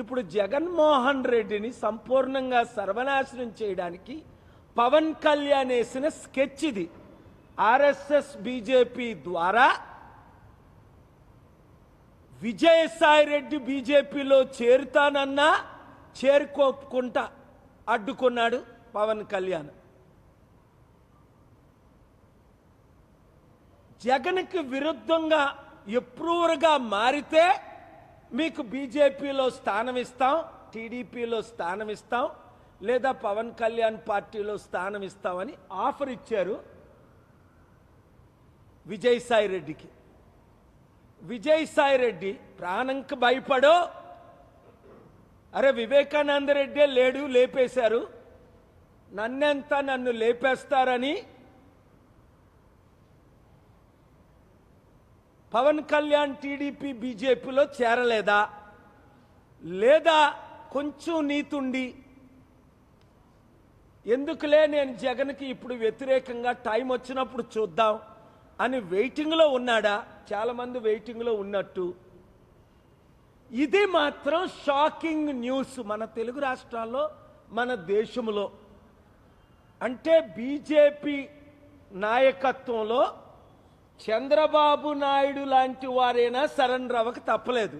ఇప్పుడు జగన్మోహన్ రెడ్డిని సంపూర్ణంగా సర్వనాశనం చేయడానికి పవన్ కళ్యాణ్ వేసిన స్కెచ్ ఇది. ఆర్ఎస్ఎస్ బీజేపీ ద్వారా విజయసాయి రెడ్డి బీజేపీలో చేరుతానన్నా చేరుకోకుండా అడ్డుకున్నాడు పవన్ కళ్యాణ్. జగన్కి విరుద్ధంగా ఎప్రూవర్గా మారితే మీకు బీజేపీలో స్థానం ఇస్తాం టీడీపీలో స్థానం ఇస్తాం లేదా పవన్ కళ్యాణ్ పార్టీలో స్థానం ఇస్తామని ఆఫర్ ఇచ్చారు విజయసాయి రెడ్డికి. విజయసాయి రెడ్డి ప్రాణంకి భయపడో అరే వివేకానంద రెడ్డే లేడు లేపేశారు. నన్నెంత నన్ను లేపేస్తారని పవన్ కళ్యాణ్ టీడీపీ బీజేపీలో చేరలేదా? లేదా కొంచెం నీతుండి? ఎందుకులే నేను జగన్కి ఇప్పుడు వ్యతిరేకంగా టైం వచ్చినప్పుడు చూద్దాం అని వెయిటింగ్లో ఉన్నాడా? చాలామంది వెయిటింగ్లో ఉన్నట్టు. ఇది మాత్రం షాకింగ్ న్యూస్ మన తెలుగు రాష్ట్రాల్లో మన దేశంలో. అంటే బీజేపీ నాయకత్వంలో చంద్రబాబు నాయుడు లాంటి వారైనా సరెండర్ అవ్వక తప్పలేదు.